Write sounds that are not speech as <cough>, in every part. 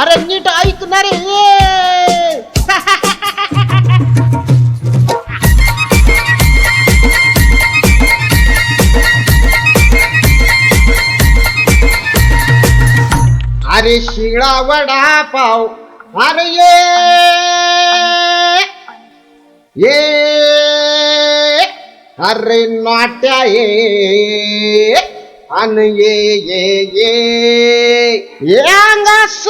अरे नीट ऐकणारे ये अरे शिळा वडा पाव. अरे ये! ये! अरे नाट्या ये! अन ये ये ये! ये अंगास!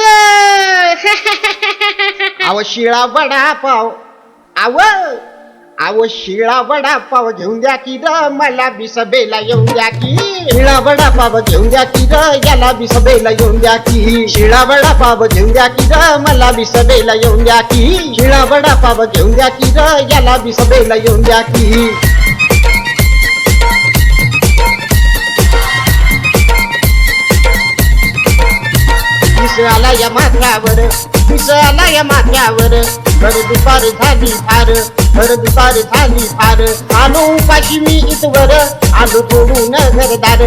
अव शिळा वडा पाव आव आव शिळा वडा पाव घेऊन द्या की र मला बी सभेला येऊन द्या की. शिळा वडा पाव घेऊन द्या की र याला बी सभेला येऊन द्या की. शिळा वडा पाव घेऊन द्या की र मला बी सभेला येऊन द्या की. शिळा वडा पाव घेऊन द्या की र याला बी सभेला येऊन द्या की. विष आला या माथ्यावर. विष आला या माथ्यावर. भर दुपार झाली फार भर दुपार झाली फार आलो उपाशी मी इथवर आलो सोडून घरदार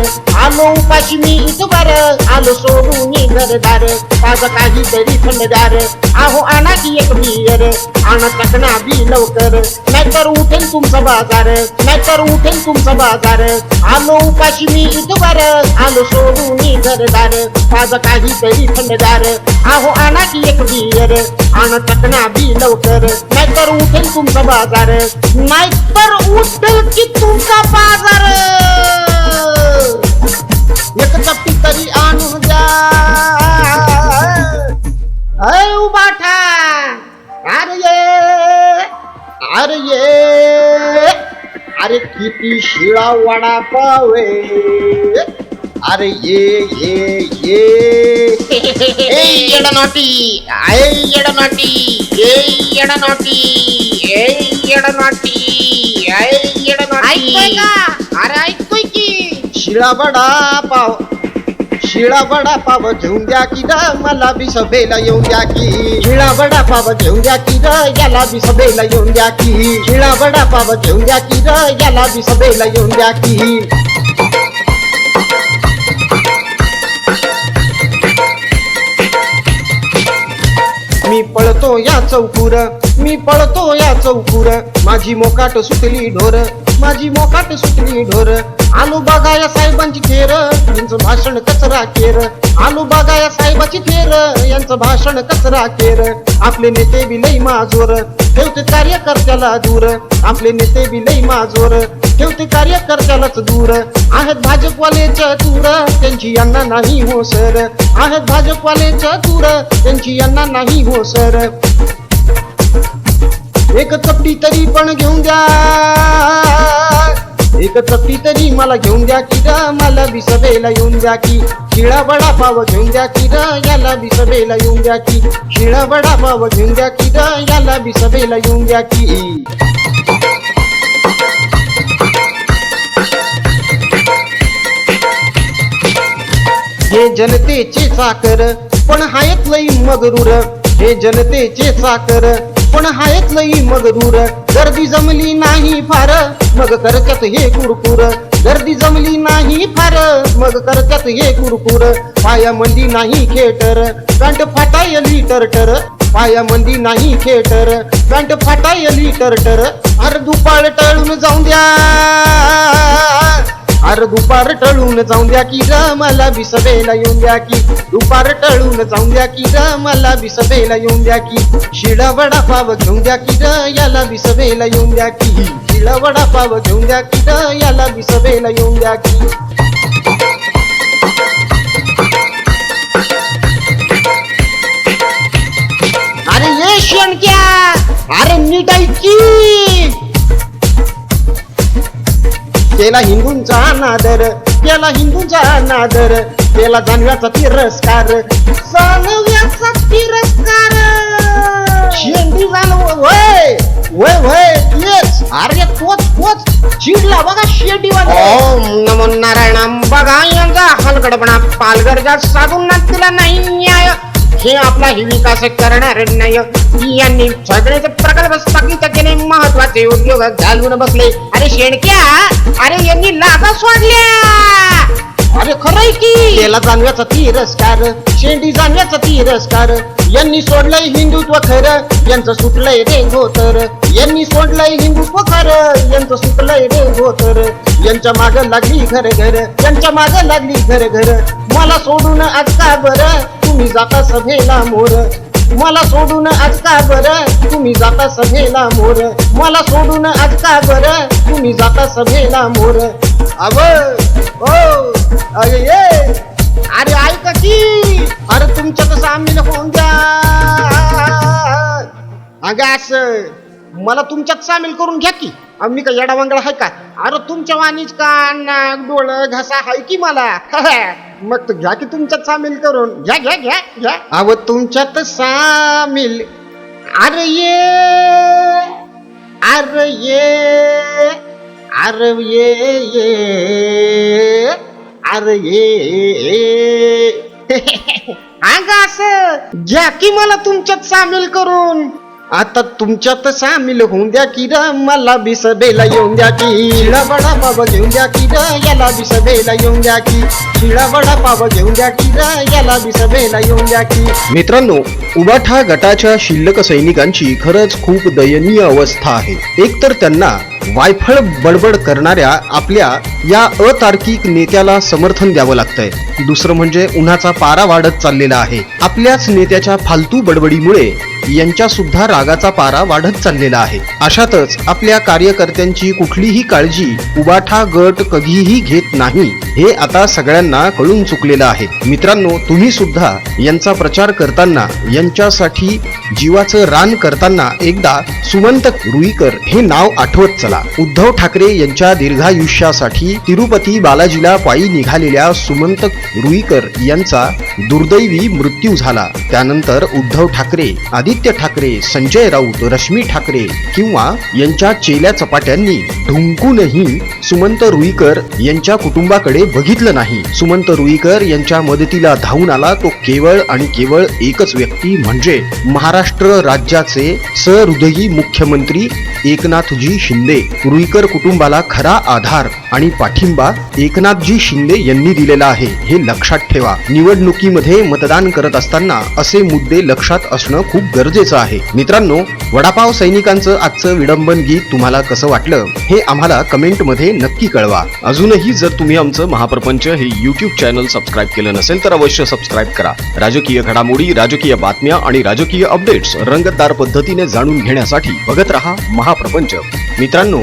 आलो उपाशी मी इथवर आलो सोडून घरदार माझं काहीतरी थंडदार आहो आणा की एक बियर आणा चकना बी लवकर। नाहीतर उठेल तुमचा बाज़ार। नाहीतर उठेल तुमचा बाज़ार। आलो उपाशी मी इथवर आलो सोडून घरदार माझं काहीतरी थंडदार आहो आणा की एक बियर आणा चकना बी लवकर। नाहीतर उठेल तुमचा बाज़ार बाजार. नाहीतर उठल की तुमचा बाजार. एक चपटी तरी आणून द्या. अय उबाठा अरे ये. अरे ये. अरे किती शिळा वडा पावे अरे ये ये ये. ए येडा नॉटी. आय येडा नॉटी. ए येडा नॉटी. ए. येडा नॉटी आय येडा ऐकतोय नॉटी का अरे ऐकतोय की शिळा वडा पाव शिळा वडा पाव घेऊन द्या की र मला बी सभेला येऊन द्या की शिळा वडा पाव घेऊन द्या की र याला बी सभेला येऊन द्या की शिळा वडा पाव घेऊन द्या की र याला बी सभेला येऊन द्या की मी पळतो या चौकूर मी पळतो या चौकूर. माझी मोकाट सुटली ढोर. माझी मोकाट सुटली ढोर. आलू बघा या साहेबांची थेर यांचं भाषण कचरा केर आलू बघा या साहेबाची थेर यांचं भाषण कचरा केर आपले नेते बी लई माजोर. ठेवते कार्यकर्त्याला दूर. आपले नेते बी लई माजोर. ठेवते कार्यकर्त्यालाच दूर. आहेत भाजपवाले दूर. त्यांची यांना नाही हो सर. आहेत भाजपवाले दूर. त्यांची यांना नाही हो सर. एक चपटी तरी पण घेऊन द्या. एक चपटी तरी मला घेऊन द्या की र मला बी येऊन द्या की. शिळा बडा पाव घेऊन द्या की र याला बी येऊन द्या की. शिळा बडा पाव घेऊन द्या की र याला बी येऊन द्या की. हे जनतेचे साकर पण हायत लई मगरूर. हे जनतेचे साकर पण हायच लई मगरूर गर्दी जमली नाही फार मग करत्यात हे कुरकुर. गर्दी जमली नाही फार मग करत्यात हे कुरकुर. पायामंदी नाही खेटर पॅन्ट फाटायली टरटर. पाया पायामंदी नाही खेटर पॅन्ट फाटायली टरटर. टर अर दुपाळ टळून जाऊन द्या. अरे दुपार टळून जाऊन द्या की र मला बी येऊन द्या की. दुपार टळून जाऊन द्या की र मला बी येऊन द्या की. शिळा वडा पाव घेऊन द्या की र याला बी येऊन द्या की. शिळा वडा पाव घेऊन द्या की र याला बी येऊन द्या की. अरे ये शेणक्या अरे नीट ऐकी केला हिंदूंचा अनादर केला हिंदूंचा अनादर केला जानव्याचा तिरस्कार. जानव्याचा तिरस्कार. शेंडी वय वय वय येस अरे तोच तोच. चिडला बघा शेंडी ओम नमो नारायण बघा यांचा हलगडपणा पालघरच्या साधूंना तिला नाही न्याय. हे आपला ही विकास करणार नाही. यांनी सगळेच प्रकल्प स्थगित केले ते उद्योग घालून बसले. अरे शेणक्या अरे यांनी लाभा सोडल्या. अरे खरंय की? केला जाणव्याचा तिरस्कार शेंडी जाणव्याचा तिरस्कार. यांनी सोडलंय हिंदुत्व खरं यांचं सुटलंय रे धोतर यांनी सोडलंय हिंदुत्व खरं यांचं सुटलंय रे धोतर यांच्या माग लागली घर घर यांच्या माग लागली घर घर मला सोडून आज का बरं तुम्ही जाता सभेला मोर. मला सोडून आज का बरं? तुम्ही जाता सभेला मोर. मला सोडून आज का बरं? तुम्ही जाता सभेला मोर. अव ओ हो. अरे ये. अरे ऐक की. अरे तुमच्या तर सामील होऊन द्या अगं असं. मला तुमच्यात सामील करून घ्या की. अहो, मी का येडा वांगडा आहे का? अरे तुमच्या वाणीच कान नाक डोळं घसा आहे की मला? <laughs> मग तर घ्या की तुमच्यात सामील करून. घ्या घ्या घ्या घ्या. अव तुमच्यात सामील. अरे ये अरे ये अरे ये ये अरे ये. <laughs> अंगा असं? घ्या की मला तुमच्यात सामील करून. आता तुमच्यात सामील होऊन द्या की र मला बी सभेला येऊन द्या की. शिळा बडा पाव घेऊन द्या की र याला बी सभेला येऊन द्या की. शिळा बडा पाव घेऊन द्या की र याला बी सभेला येऊन द्या की. मित्रांनो उबाठा गटाच्या शिल्लक सैनिकांची खरंच खूप दयनीय अवस्था आहे. एकतर त्यांना वायफळ बडबड करणाऱ्या आपल्या या अतार्किक नेत्याला समर्थन द्यावं लागतंय. दुसरं म्हणजे उन्हाचा पारा वाढत चाललेला आहे. आपल्याच नेत्याच्या फालतू बडबडीमुळे यांच्या सुद्धा रागाचा पारा वाढत चाललेला आहे. अशातच आपल्या कार्यकर्त्यांची कुठलीही काळजी उबाठा गट कधीही घेत नाही हे आता सगळ्यांना कळून चुकलेलं आहे. मित्रांनो तुम्ही सुद्धा यांचा प्रचार करताना यांच्यासाठी जीवाचं रान करताना एकदा सुमंत रुईकर हे नाव आठवत चला. उद्धव ठाकरे यांच्या दीर्घायुष्यासाठी तिरुपती बालाजीला पायी निघालेल्या सुमंत रुईकर यांचा दुर्दैवी मृत्यू झाला. त्यानंतर उद्धव ठाकरे आदित्य ठाकरे संजय राऊत रश्मी ठाकरे किंवा यांच्या चेल्या चपाट्यांनी ढुंकूनही सुमंत रुईकर यांच्या कुटुंबाकडे बघितलं नाही. सुमंत रुईकर यांच्या मदतीला धावून आला तो केवळ आणि केवळ एकच व्यक्ती म्हणजे महाराष्ट्र राज्याचे सहृदयी मुख्यमंत्री एकनाथजी शिंदे. रुईकर कुटुंबाला खरा आधार आणि पाठिंबा एकनाथजी शिंदे यांनी दिलेला आहे हे लक्षात ठेवा. निवडणुकी निवडणुकीमध्ये मतदान करत असताना असे मुद्दे लक्षात असणं खूप गरजेचं आहे. मित्रांनो वडापाव सैनिकांचं आजचं विडंबन गीत तुम्हाला कसं वाटलं हे आम्हाला कमेंटमध्ये नक्की कळवा. अजूनही जर तुम्ही आमचं महाप्रपंच हे युट्यूब चॅनल सबस्क्राईब केलं नसेल तर अवश्य सबस्क्राईब करा. राजकीय घडामोडी राजकीय बातम्या आणि राजकीय अपडेट्स रंगतदार पद्धतीने जाणून घेण्यासाठी बघत रहा महाप्रपंच. मित्रांनो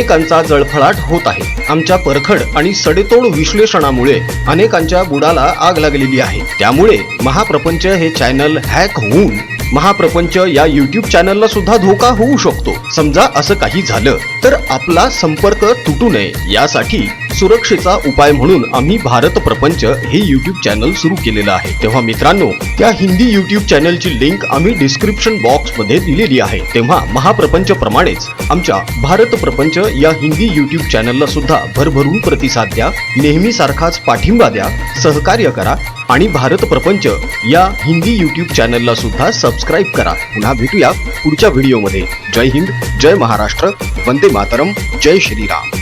अनेकांचा जळफळाट होत आहे. आमच्या परखड आणि सडेतोड विश्लेषणामुळे अनेकांच्या बुडाला आग लागलेली आहे. त्यामुळे महाप्रपंच हे चॅनल हॅक होऊन महाप्रपंच या युट्यूब चॅनलला सुद्धा धोका होऊ शकतो. समजा असं काही झालं तर आपला संपर्क तुटू नये. यासाठी सुरक्षेचा उपाय म्हणून आम्ही भारत प्रपंच हे युट्यूब चॅनल सुरू केलेलं आहे. तेव्हा मित्रांनो त्या हिंदी युट्यूब चॅनलची लिंक आम्ही डिस्क्रिप्शन बॉक्समध्ये दिलेली आहे. तेव्हा महाप्रपंच प्रमाणेच आमच्या भारत प्रपंच या हिंदी युट्यूब चॅनलला सुद्धा भरभरून प्रतिसाद द्या नेहमी सारखाच पाठिंबा द्या सहकार्य करा आणि भारत प्रपंच या हिंदी युट्यूब चॅनलला सुद्धा सबस्क्राईब करा. पुन्हा भेटूया पुढच्या व्हिडिओमध्ये जय हिंद जय महाराष्ट्र वंदे मातरम जय श्रीराम.